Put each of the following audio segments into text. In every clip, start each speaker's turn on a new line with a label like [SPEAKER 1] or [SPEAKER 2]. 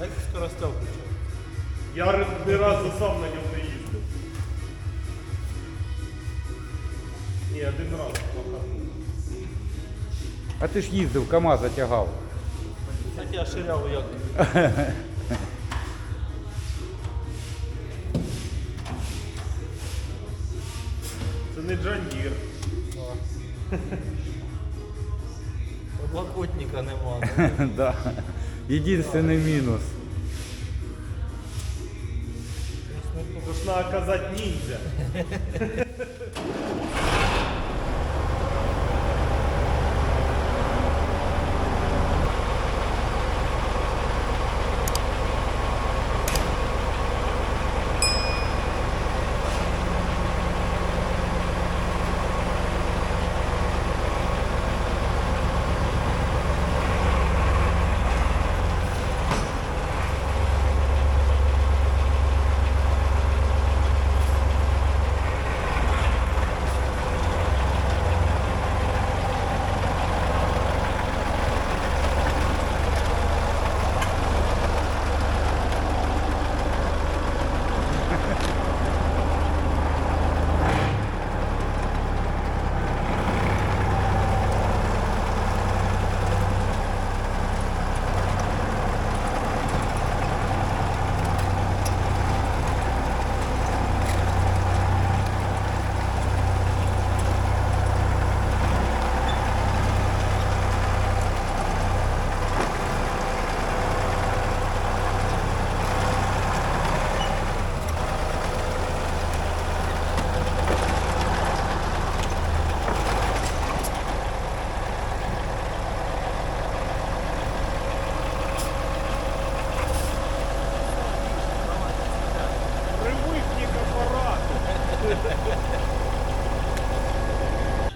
[SPEAKER 1] Як скоростя включав?
[SPEAKER 2] Я ні разу сам на ньому не їздив. Ні, один раз плоханув.
[SPEAKER 3] А ти ж їздив, КАМАЗ затягав.
[SPEAKER 1] Так я ширяву як.
[SPEAKER 2] Це не Джандір.
[SPEAKER 1] Подлокотника нема.
[SPEAKER 3] да. Єдинственний минус.
[SPEAKER 2] Нужно оказать ніндзя.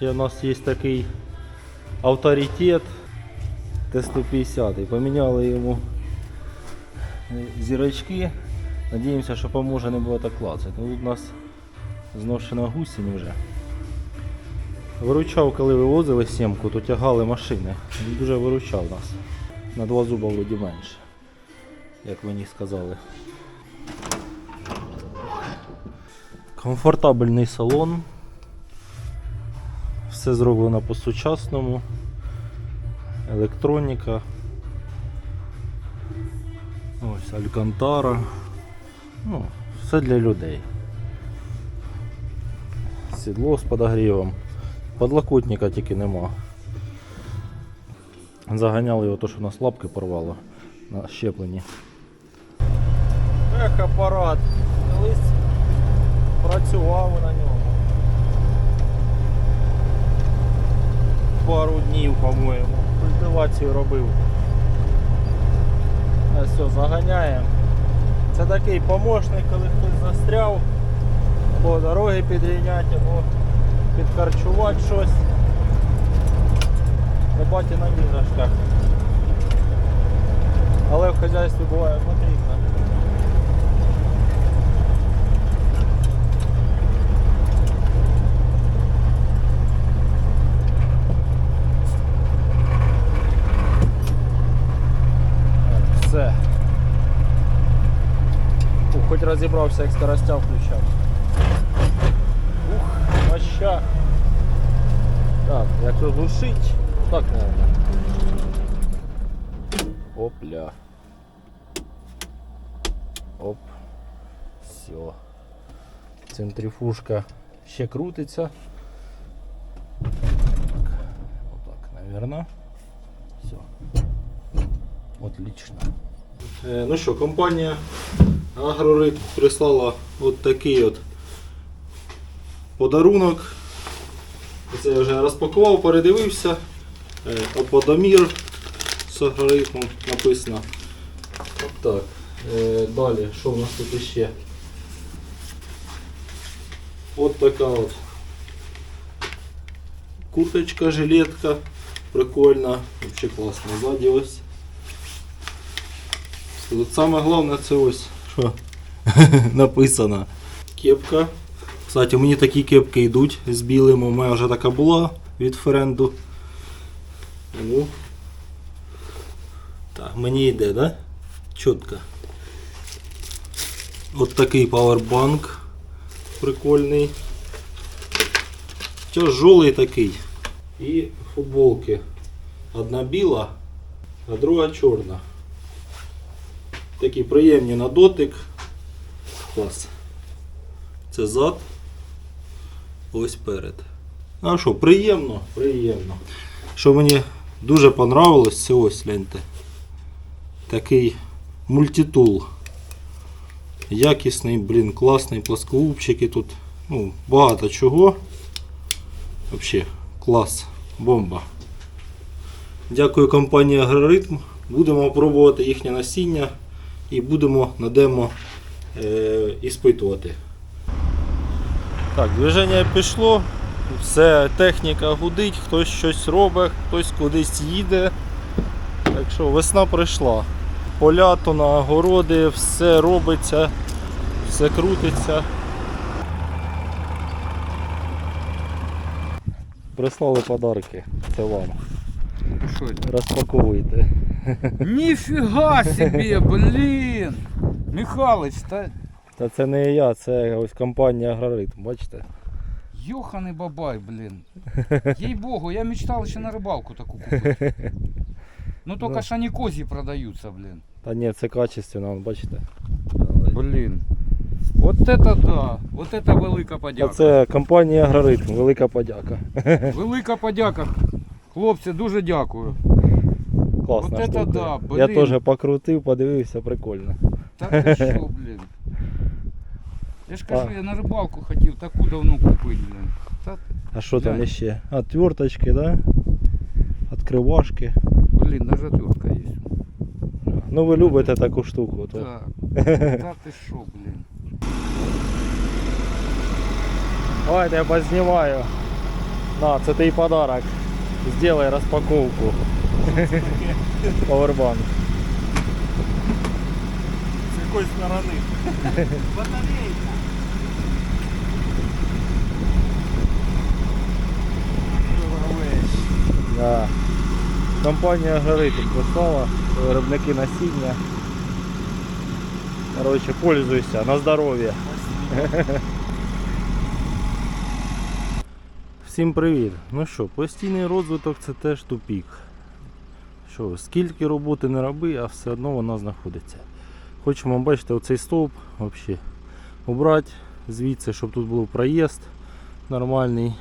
[SPEAKER 1] У нас є такий авторитет Т-150. Поміняли йому е, зірочки. Надіємося, що поможе не буде так клацати. Ну, Тут у нас зношена гусінь вже. Виручав, коли вивозили сімку, то тягали машини. Він дуже виручав нас. На два зуба вроді менше, як мені сказали. Комфортабельний салон. Все зроблено по-сучасному. Електроніка. Ось Алькантара. Ну, все для людей. Сідло з подогрівом. Подлокотника тільки нема. Заганяли його то, що нас лапки порвало на щепленні. Ех, апарат. Колись працював на ньому. Пару днів, по-моєму. Культивацію робив. А все, заганяємо. Це такий помощник, коли хтось застряв, або дороги підрівняти, або підкарчувати щось. Роботі на ніжачках. Але в хазяйстві буває потрібно. Хоч розібрався, як скоростя включав. Ух, моща. Так, якщо глушить, так треба. Опля. Оп. Все. Центрифужка ще крутиться. Так, наверное. Все. Отлично. Е, ну що, компанія Агрорит прислала от такий от подарунок. Це я вже розпакував, передивився. Е, Оподомір з алгоритмом написано. Так. Е, Далі, що в нас тут ще? От така от курточка, жилетка. Прикольна, взагалі класно. Ззаді ось. Саме головне це ось що написано. Кепка. Кстати, мені такі кепки йдуть з білим. У мене вже така була від френду. Ну. Так, мені йде, да? Чітко. От такий павербанк прикольний. Тяжелий такий. І футболки. Одна біла, а друга чорна. Такі приємні на дотик. Клас. Це зад. Ось перед. А що, приємно? Приємно. Що мені дуже понравилось, це ось гляньте. Такий мультитул. Якісний, блін, класний плоскогубчики тут. Ну, багато чого. Взагалі, клас, бомба. Дякую компанії Агроритм. Будемо пробувати їхнє насіння і будемо на демо е, іспитувати. Так, движення пішло, все, техніка гудить, хтось щось робить, хтось кудись їде. Так що весна прийшла. Поля на огороди, все робиться, все крутиться. Прислали подарки. Це вам.
[SPEAKER 3] Що це?
[SPEAKER 1] Розпаковуйте.
[SPEAKER 3] Ніфіга собі, блін! Михалич, та
[SPEAKER 1] Та це не я, це ось компанія Агроритм, бачите?
[SPEAKER 3] йоханий бабай, блін. Їй богу, я мечтав ще на рибалку таку купити. Ну тільки
[SPEAKER 1] Ну.
[SPEAKER 3] ж вони козі продаються, блін.
[SPEAKER 1] Та ні, це качественно, вон, бачите.
[SPEAKER 3] Блін. От це да. От це велика
[SPEAKER 1] А
[SPEAKER 3] подяка.
[SPEAKER 1] це компанія Агроритм, велика подяка.
[SPEAKER 3] Велика подяка. Хлопці, дуже дякую.
[SPEAKER 1] Класна
[SPEAKER 3] От
[SPEAKER 1] штука.
[SPEAKER 3] да,
[SPEAKER 1] Я
[SPEAKER 3] блін.
[SPEAKER 1] теж покрутив, подивився, прикольно.
[SPEAKER 3] Та ти що, блін? Я ж кажу,
[SPEAKER 1] А.
[SPEAKER 3] я на рибалку хотів таку давно купити, блін. Та, ти-
[SPEAKER 1] А що там
[SPEAKER 3] Глянь.
[SPEAKER 1] ще? Отверточки, да? Откривашки.
[SPEAKER 3] блін, даже отвертка є.
[SPEAKER 1] Ну ви любите таку штуку. То...
[SPEAKER 3] Так. Та ти що, блін?
[SPEAKER 1] Давайте я познімаю. На, це твій подарок. Сделай розпаковку. Powerbank.
[SPEAKER 2] З якої сторони? Батарейка.
[SPEAKER 1] Да. Компанія Агроритм прислала, виробники насіння. Короче, пользуйся, на здоров'я. Всім привіт! Ну що, постійний розвиток це теж тупік. Що, скільки роботи не роби, а все одно вона знаходиться. Хочемо бачите, оцей стовп взагалі убрати звідси, щоб тут був проїзд нормальний.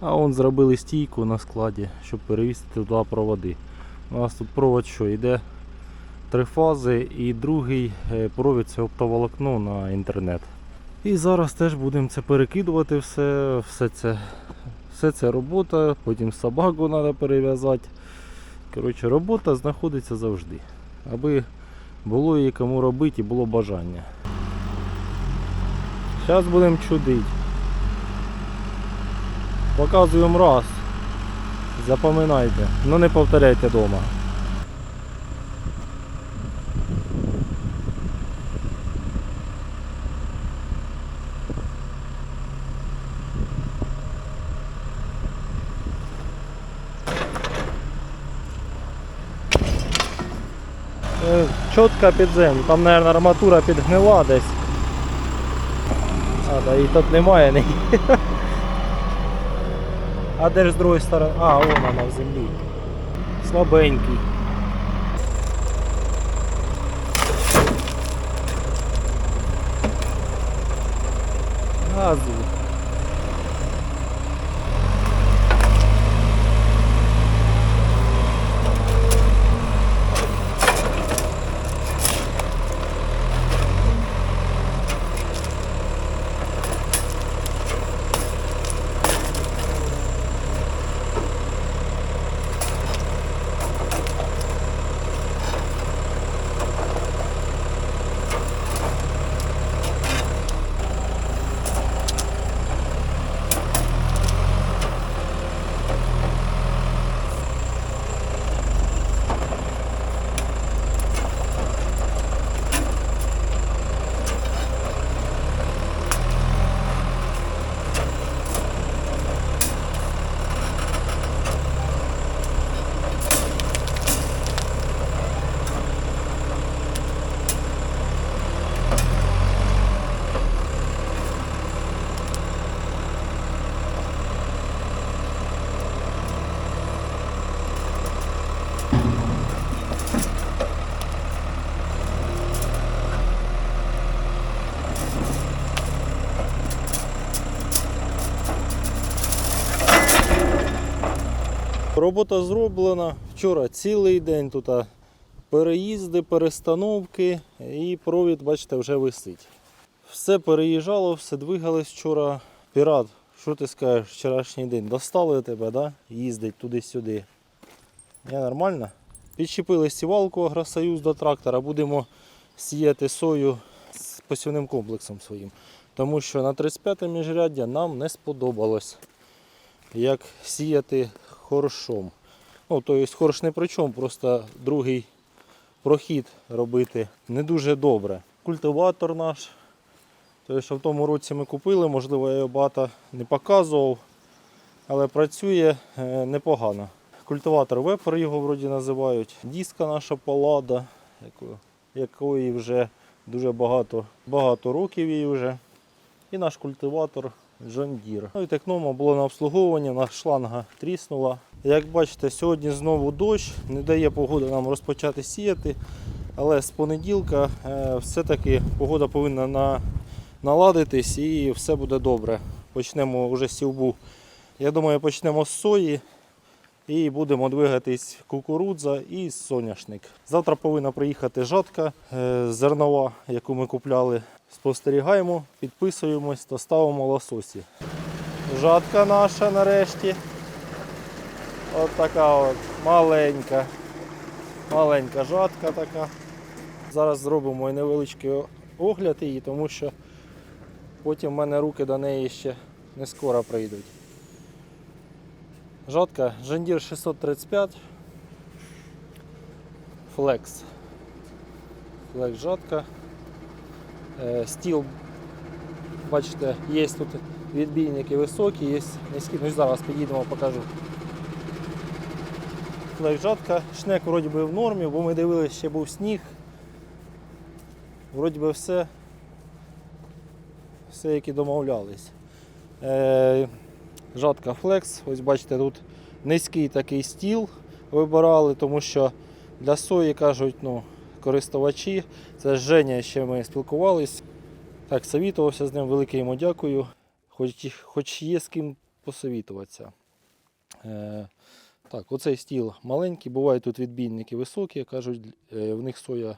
[SPEAKER 1] А он зробили стійку на складі, щоб перевісити туди проводи. У нас тут провод що йде три фази і другий е, провід це оптоволокно на інтернет. І зараз теж будемо це перекидувати все, все це, все це робота, потім собаку треба перев'язати. Коротше, робота знаходиться завжди. Аби було її кому робити і було бажання. Зараз будемо чудити. Показуємо раз. Запам'ятайте. Ну не повторяйте вдома. Чітко під землю. Там, мабуть, арматура підгнила десь. А, да, і тут немає неї. А де ж з другої сторони? А, вон вона в землі. Слабенький. Газу. Робота зроблена. Вчора цілий день тут переїзди, перестановки і провід, бачите, вже висить. Все переїжджало, все двигалось вчора. Пірат, що ти скажеш, вчорашній день? Достали тебе, да? їздить туди-сюди. Я нормально? Підчепили сівалку Агросоюз до трактора, будемо сіяти сою з посівним комплексом своїм. Тому що на 35 міжряддя нам не сподобалось, як сіяти хоршом. Ну, тобто хорш не при чому, просто другий прохід робити не дуже добре. Культиватор наш. Той, що в тому році ми купили, можливо, я його багато не показував, але працює е, непогано. Культиватор вепер його вроді називають. Диска наша палада, якої вже дуже багато, багато років їй вже. І наш культиватор Deere. Ну і технома було на обслуговування, на шланга тріснула. Як бачите, сьогодні знову дощ, не дає погода нам розпочати сіяти. Але з понеділка е, все-таки погода повинна на, наладитись і все буде добре. Почнемо вже сівбу. Я думаю, почнемо з сої і будемо двигатись кукурудза і соняшник. Завтра повинна приїхати жатка е, зернова, яку ми купляли. Спостерігаємо, підписуємось та ставимо лососі. Жатка наша нарешті. От така от маленька. Маленька жатка така. Зараз зробимо і невеличкий огляд її, тому що потім в мене руки до неї ще не скоро прийдуть. Жатка Жандір 635 Flex. Flex жатка. Е, Стіл, бачите, є тут відбійники високі, є низькі. Ну, зараз підійдемо, покажу. Flex жатка. Шнек вроді би в нормі, бо ми дивилися, ще був сніг. Вроді би все, все як і домовлялись. Жатка Flex. Ось бачите, тут низький такий стіл вибирали, тому що для сої кажуть, ну, користувачі. Це з Женя ще ми спілкувались. Так, совітувався з ним, велике йому дякую. Хоч, хоч є з ким посовітуватися. Е, так, оцей стіл маленький, бувають тут відбійники високі, кажуть, е, в них соя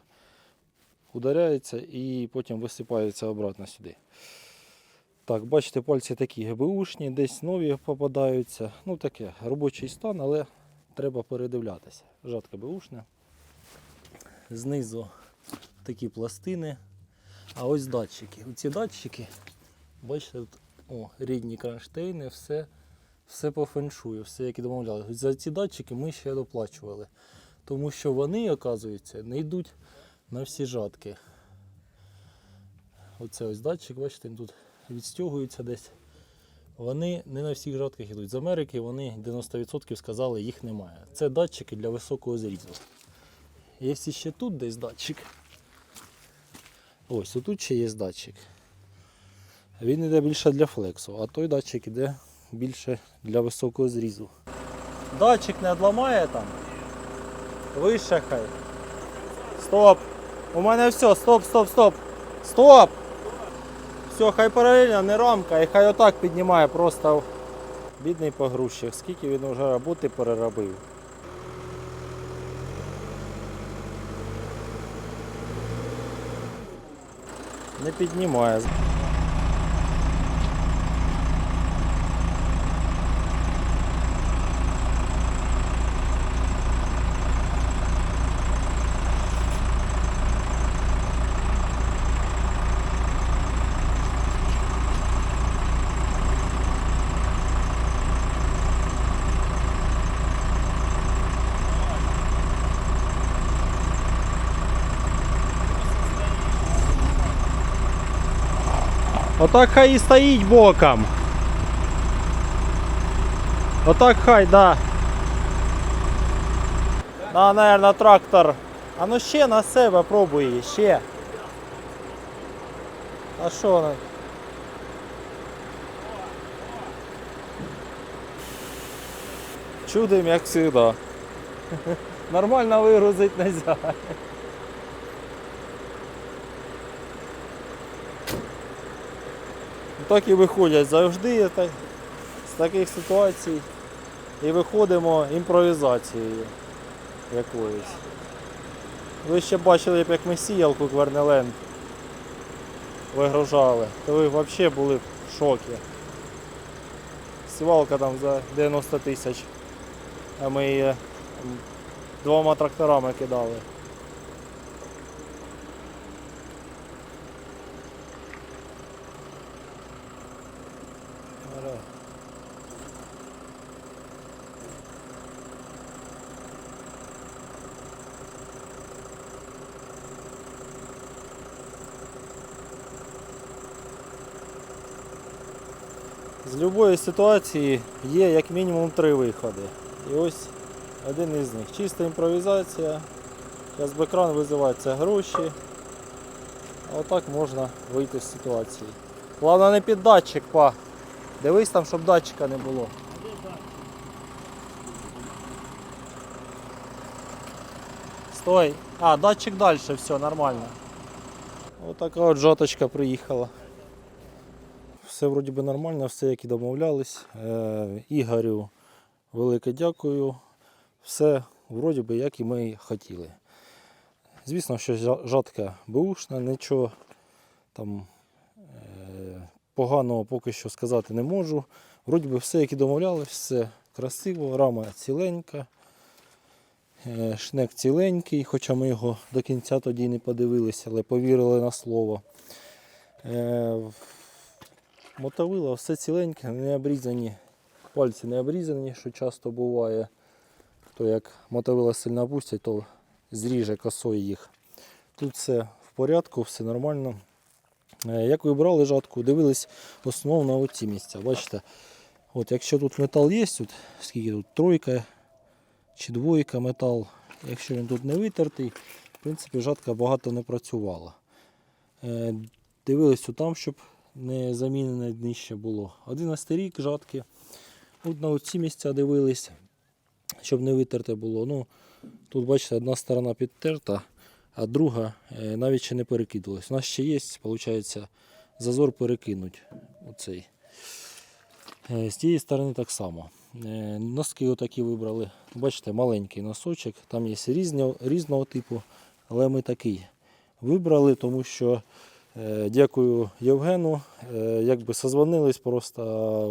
[SPEAKER 1] ударяється і потім висипається обратно сюди. Так, бачите, пальці такі ГБУшні, десь нові попадаються. Ну таке, робочий стан, але треба передивлятися. Жатка БУшна. Знизу такі пластини. А ось датчики. Оці датчики, бачите, тут, о, рідні кронштейни, все, все по феншую, все як і домовлялися. За ці датчики ми ще доплачували. Тому що вони, оказується, не йдуть на всі жатки. Оце ось датчик, бачите, тут відстягуються десь. Вони не на всіх жатках йдуть. З Америки вони 90% сказали, їх немає. Це датчики для високого зрізу. Є ще тут десь датчик. Ось, отут ще є датчик. Він йде більше для флексу, а той датчик йде більше для високого зрізу. Датчик не відламає там. Вище хай. Стоп! У мене все, стоп, стоп, стоп. Стоп! Все, хай паралельно, не рамка, і хай отак піднімає просто бідний погрузчик, скільки він вже роботи переробив. Не піднімає. Отак хай і стоїть боком. Отак хай, да. На, наверное, трактор. А ну ще на себе пробуй, її, ще. А що вона? Чудим, як завжди. Нормально вигрузити нельзя. Так і виходять завжди з таких ситуацій. і виходимо імпровізацією якоюсь. Ви ще бачили, як ми сіялку Квернеленд вигружали, то ви взагалі були в шокі. Сівалка там за 90 тисяч, а ми її двома тракторами кидали. Ара. З будь-якої ситуації є як мінімум три виходи. І ось один із них. Чиста імпровізація. Екран визивається гроші. А отак можна вийти з ситуації. Головне не під датчик, па. Дивись там, щоб датчика не було. Стой. А, датчик далі, все, нормально. Отака от жаточка приїхала. Все вроді би нормально, все як і домовлялись. Е, Ігорю велике дякую. Все вроді би як і ми і хотіли. Звісно, що жатка бушна, нічого там е, поганого поки що сказати не можу. Вроді би все як і домовлялись, все красиво, рама ціленька. Е, Шнек ціленький, хоча ми його до кінця тоді не подивилися, але повірили на слово. Мотовила все ціленьке, не обрізані, пальці не обрізані, що часто буває. То як мотовила сильно опустять, то зріже косою їх. Тут все в порядку, все нормально. Е, Як ви брали жатку, дивились на оці місця. Бачите, от якщо тут метал є, тут, скільки тут тройка чи двойка метал, якщо він тут не витертий, в принципі жатка багато не працювала. Е, Дивились там, щоб не замінене днище було. 11 рік жатки. От на ці місця дивились, щоб не витерте було. Ну, тут бачите, одна сторона підтерта, а друга е, навіть ще не перекидувалась. У нас ще є, виходить, зазор перекинуть. Оцей. Е, З тієї сторони так само. Е, Носки отакі вибрали. Бачите, маленький носочок, там є різного, різного типу, але ми такий вибрали, тому що дякую Євгену. Е, якби созвонились, просто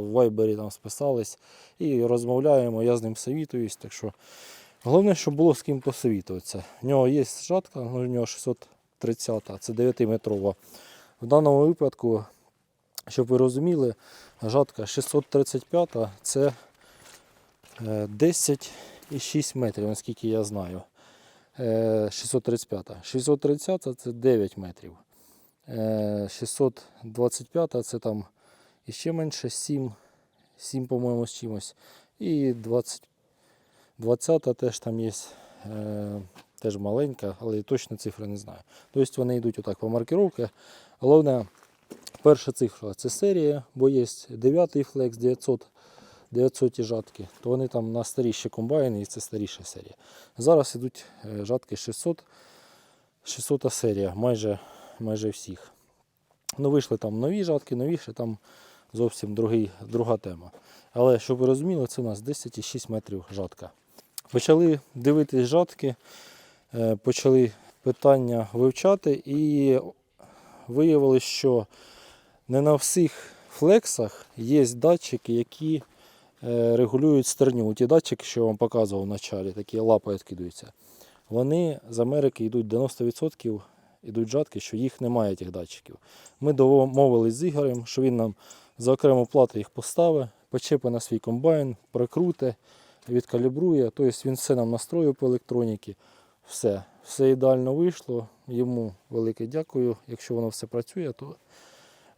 [SPEAKER 1] в вайбері там списались і розмовляємо, я з ним совітуюсь. Так що головне, щоб було з ким посовітуватися. В нього є жатка, ну, у нього 630, це 9-метрова. В даному випадку, щоб ви розуміли, жатка 635 це е, 10,6 метрів, наскільки я знаю. Е, 635. 630 це 9 метрів. Е, 625 це там іще менше 7, 7 по-моєму, з чимось. І 20, 20 теж там є. Е, теж маленька, але точно цифри не знаю. Тобто вони йдуть отак по маркировці. Головне, перша цифра це серія, бо є 9 флекс 900, 900 жатки, то вони там на старіші комбайни і це старіша серія. Зараз йдуть е, жатки 600, 600 серія, майже, майже всіх. Ну, вийшли там нові жатки, новіші, там зовсім другий, друга тема. Але щоб ви розуміли, це у нас 10,6 метрів жатка. Почали дивитись жатки, е, почали питання вивчати і виявилось, що не на всіх флексах є датчики, які е, регулюють стерню. Ті датчики, що я вам показував в началі, такі лапи відкидаються. Вони з Америки йдуть 90% йдуть жатки, що їх немає тих датчиків. Ми домовились з Ігорем, що він нам за окрему плату їх поставить, почепить на свій комбайн, прикруте, відкалібрує. Тобто він все нам настроїв по електроніці. Все, все ідеально вийшло. Йому велике дякую. Якщо воно все працює, то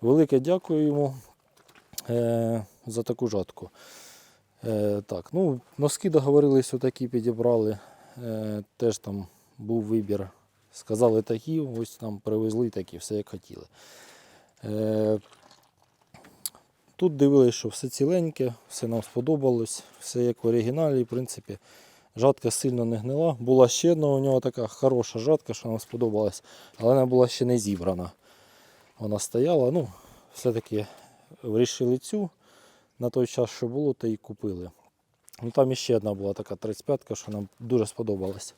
[SPEAKER 1] велике дякую йому е, за таку жатку. Е, так, ну, носки договорились, отакі підібрали. Е, теж там був вибір. Сказали такі, ось нам привезли такі, все як хотіли. Е, тут дивились, що все ціленьке, все нам сподобалось, все як в оригіналі, в принципі. Жатка сильно не гнила. Була ще одна у нього така хороша жатка, що нам сподобалась, але вона була ще не зібрана. Вона стояла, ну, все-таки вирішили цю на той час, що було, то і купили. Ну там іще одна була така 35-ка, що нам дуже сподобалась.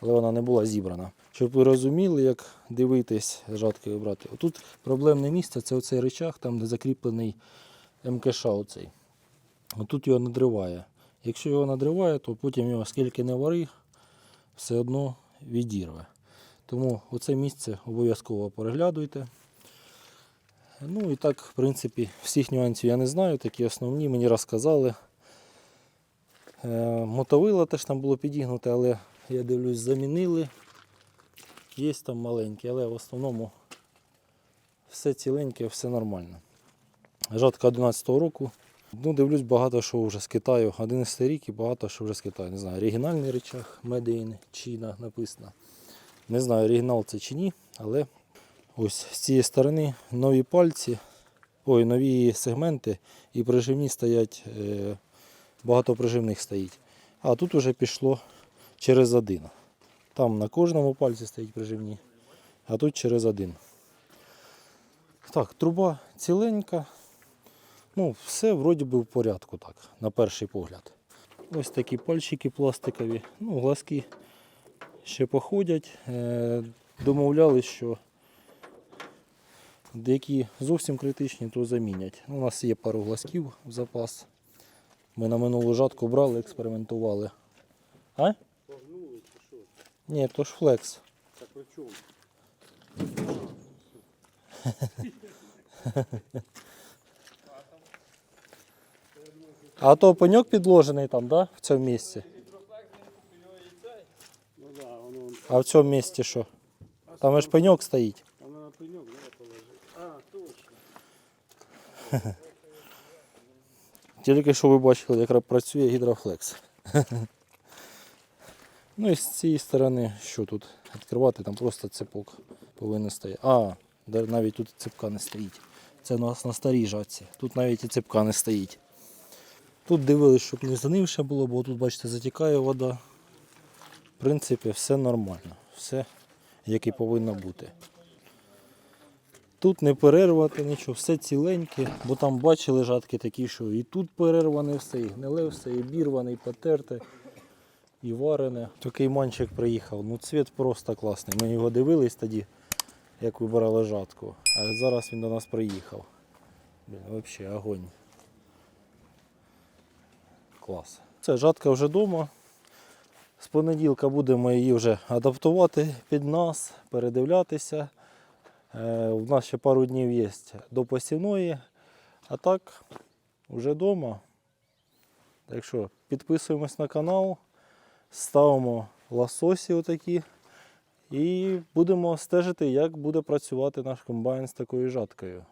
[SPEAKER 1] Але вона не була зібрана. Щоб ви розуміли, як дивитись жаткою брати. Тут проблемне місце це оцей речах, там де закріплений МКШ оцей. Отут його надриває. Якщо його надриває, то потім його скільки не вари, все одно відірве. Тому оце місце обов'язково переглядуйте. Ну і так, в принципі, всіх нюансів я не знаю, такі основні мені розказали. Е, Мотовило теж там було підігнуте, але я дивлюсь, замінили. Є там маленькі, але в основному все ціленьке, все нормально. Жатка 11-го року. Ну, дивлюсь, багато що вже з Китаю. 11 рік і багато що вже з Китаю. Не знаю, оригінальний речах, Made in China написано. Не знаю, оригінал це чи ні, але ось з цієї сторони нові пальці, ой, нові сегменти і прижимні стоять, е, багато прижимних стоїть. А тут вже пішло через один. Там на кожному пальці стоїть прижимні, а тут через один. Так, труба ціленька. Ну, все вроді би в порядку, так, на перший погляд. Ось такі пальчики пластикові, ну, глазки ще походять. Е, домовлялись, що деякі зовсім критичні, то замінять. У нас є пару глазків в запас. Ми на минулу жатку брали, експериментували. А? Ні, то ж флекс.
[SPEAKER 2] Так при чому?
[SPEAKER 1] А то пеньок підложений там, да? В цьому місці.
[SPEAKER 2] Ну да, воно
[SPEAKER 1] А в цьому місці що? Там ж пеньок стоїть.
[SPEAKER 2] воно на пеньок треба положити. А, точно.
[SPEAKER 1] Тільки що ви бачили, як працює гідрофлекс. ну і з цієї сторони, що тут? Відкривати, там просто цепок повинен стояти. А, навіть тут цепка не стоїть. Це у нас на старій жатці. Тут навіть і цепка не стоїть. Тут дивились, щоб не занивше було, бо тут, бачите, затікає вода. В принципі, все нормально. Все, як і повинно бути. Тут не перервати нічого, все ціленьке, бо там бачили жатки такі, що і тут перерване все, і гниле все, і бірване, і потерте, і варене. Такий манчик приїхав. Ну цвіт просто класний. Ми його дивились тоді, як вибирали жатку. А зараз він до нас приїхав. Блін, взагалі огонь. Клас. Це жатка вже вдома. З понеділка будемо її вже адаптувати під нас, передивлятися. Е, У нас ще пару днів є до посівної, а так вже вдома. Так що підписуємось на канал, ставимо лососі отакі і будемо стежити, як буде працювати наш комбайн з такою жаткою.